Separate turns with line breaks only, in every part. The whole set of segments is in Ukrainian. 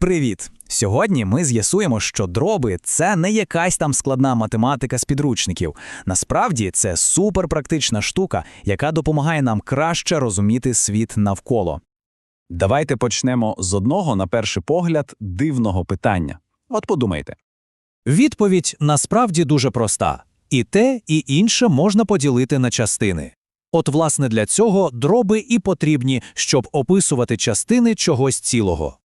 Привіт! Сьогодні ми з'ясуємо, що дроби це не якась там складна математика з підручників. Насправді це суперпрактична штука, яка допомагає нам краще розуміти світ навколо.
Давайте почнемо з одного, на перший погляд, дивного питання. От подумайте.
Відповідь насправді дуже проста. І те, і інше можна поділити на частини. От, власне, для цього дроби і потрібні, щоб описувати частини чогось цілого.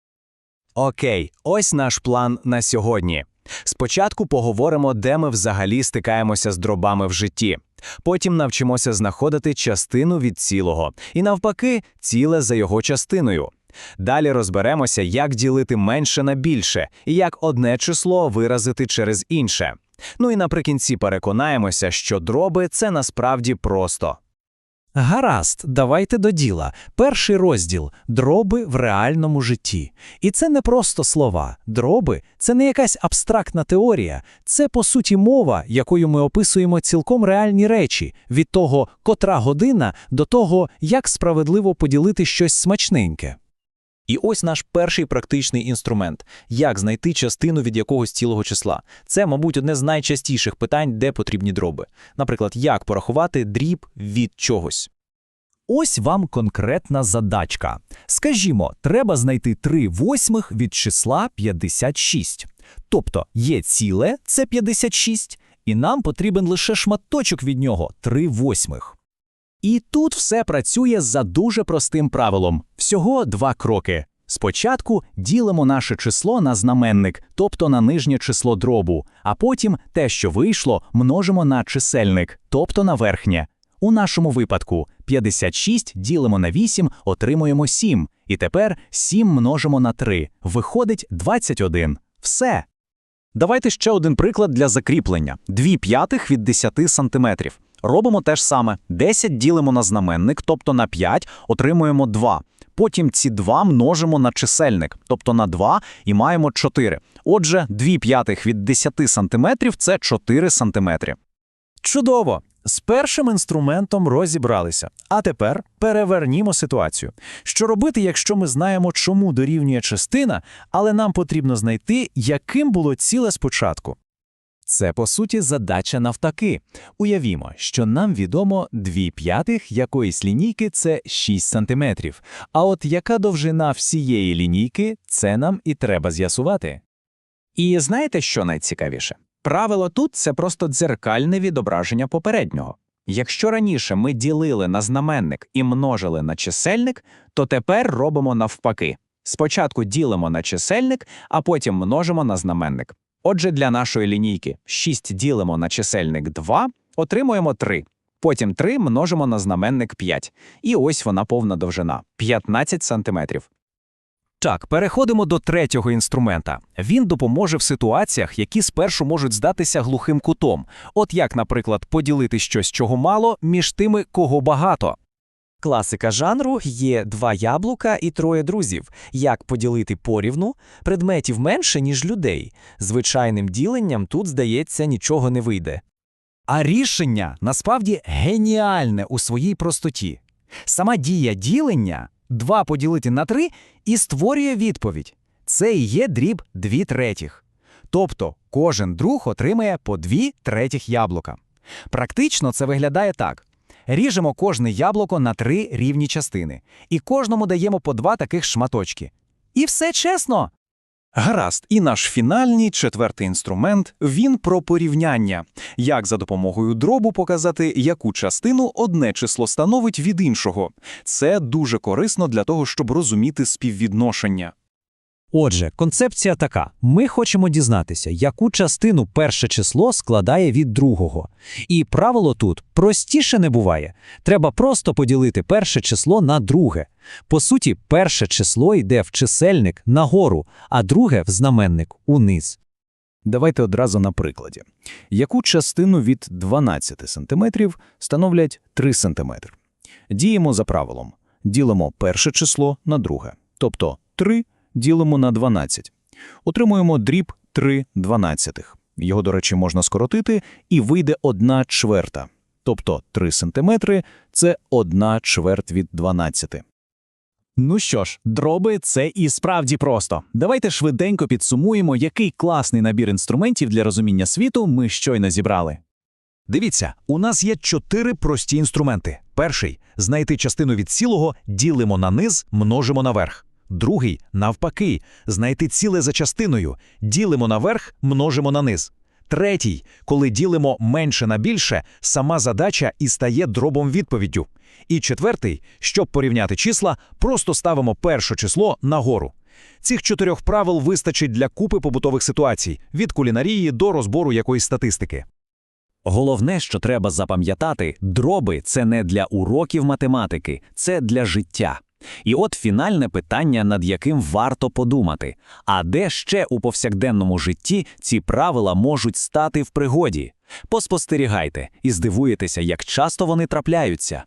Окей, ось наш план на сьогодні. Спочатку поговоримо, де ми взагалі стикаємося з дробами в житті. Потім навчимося знаходити частину від цілого, і навпаки, ціле за його частиною. Далі розберемося, як ділити менше на більше і як одне число виразити через інше. Ну і наприкінці переконаємося, що дроби це насправді просто.
Гаразд, давайте до діла. Перший розділ дроби в реальному житті. І це не просто слова. Дроби це не якась абстрактна теорія, це по суті мова, якою ми описуємо цілком реальні речі, від того, котра година, до того, як справедливо поділити щось смачненьке.
І ось наш перший практичний інструмент як знайти частину від якогось цілого числа. Це, мабуть, одне з найчастіших питань, де потрібні дроби. Наприклад, як порахувати дріб від чогось.
Ось вам конкретна задачка. Скажімо, треба знайти 3 восьмих від числа 56. Тобто є ціле, це 56, і нам потрібен лише шматочок від нього 3 восьмих. І тут все працює за дуже простим правилом. Всього два кроки. Спочатку ділимо наше число на знаменник, тобто на нижнє число дробу, а потім те, що вийшло, множимо на чисельник, тобто на верхнє. У нашому випадку 56 ділимо на 8, отримуємо 7. І тепер 7 множимо на 3. Виходить 21. Все.
Давайте ще один приклад для закріплення: 2 п'ятих від 10 сантиметрів. Робимо те ж саме: 10 ділимо на знаменник, тобто на 5, отримуємо 2. Потім ці 2 множимо на чисельник, тобто на 2, і маємо 4. Отже, 2 п'ятих від 10 сантиметрів – це 4 сантиметри.
Чудово! З першим інструментом розібралися. А тепер перевернімо ситуацію. Що робити, якщо ми знаємо, чому дорівнює частина, але нам потрібно знайти, яким було ціле спочатку? Це, по суті, задача навтаки. Уявімо, що нам відомо 2 п'ятих якоїсь лінійки – це 6 сантиметрів. А от яка довжина всієї лінійки – це нам і треба з'ясувати.
І знаєте, що найцікавіше? Правило тут це просто дзеркальне відображення попереднього. Якщо раніше ми ділили на знаменник і множили на чисельник, то тепер робимо навпаки. Спочатку ділимо на чисельник, а потім множимо на знаменник. Отже, для нашої лінійки 6 ділимо на чисельник 2, отримуємо 3. Потім 3 множимо на знаменник 5. І ось вона повна довжина 15 сантиметрів.
Так, переходимо до третього інструмента. Він допоможе в ситуаціях, які спершу можуть здатися глухим кутом. От як, наприклад, поділити щось, чого мало, між тими, кого багато.
Класика жанру є два яблука і троє друзів. Як поділити порівну? Предметів менше, ніж людей. Звичайним діленням тут, здається, нічого не вийде.
А рішення насправді геніальне у своїй простоті. Сама дія ділення 2 поділити на 3 і створює відповідь. Це і є дріб 2 третіх. Тобто кожен друг отримає по 2 третіх яблука. Практично це виглядає так. Ріжемо кожне яблуко на три рівні частини, і кожному даємо по два таких шматочки. І все чесно.
Гаразд, і наш фінальний четвертий інструмент він про порівняння. Як за допомогою дробу показати, яку частину одне число становить від іншого. Це дуже корисно для того, щоб розуміти співвідношення.
Отже, концепція така: ми хочемо дізнатися, яку частину перше число складає від другого. І правило тут простіше не буває. Треба просто поділити перше число на друге. По суті, перше число йде в чисельник нагору, а друге в знаменник униз.
Давайте одразу на прикладі. Яку частину від 12 см становлять 3 см? Діємо за правилом. Ділимо перше число на друге, тобто 3 ділимо на 12. Отримуємо дріб 3 дванадцятих. Його, до речі, можна скоротити, і вийде 1 чверта. Тобто 3 см – це 1 чверть від 12.
Ну що ж, дроби це і справді просто. Давайте швиденько підсумуємо, який класний набір інструментів для розуміння світу ми щойно зібрали.
Дивіться, у нас є чотири прості інструменти. Перший знайти частину від цілого, ділимо на низ, множимо на верх. Другий навпаки, знайти ціле за частиною, ділимо на верх, множимо на низ. Третій, коли ділимо менше на більше, сама задача і стає дробом відповіддю. І четвертий, щоб порівняти числа, просто ставимо перше число нагору. Цих чотирьох правил вистачить для купи побутових ситуацій від кулінарії до розбору якоїсь статистики.
Головне, що треба запам'ятати, дроби це не для уроків математики, це для життя. І от фінальне питання, над яким варто подумати: а де ще у повсякденному житті ці правила можуть стати в пригоді? Поспостерігайте і здивуєтеся, як часто вони трапляються.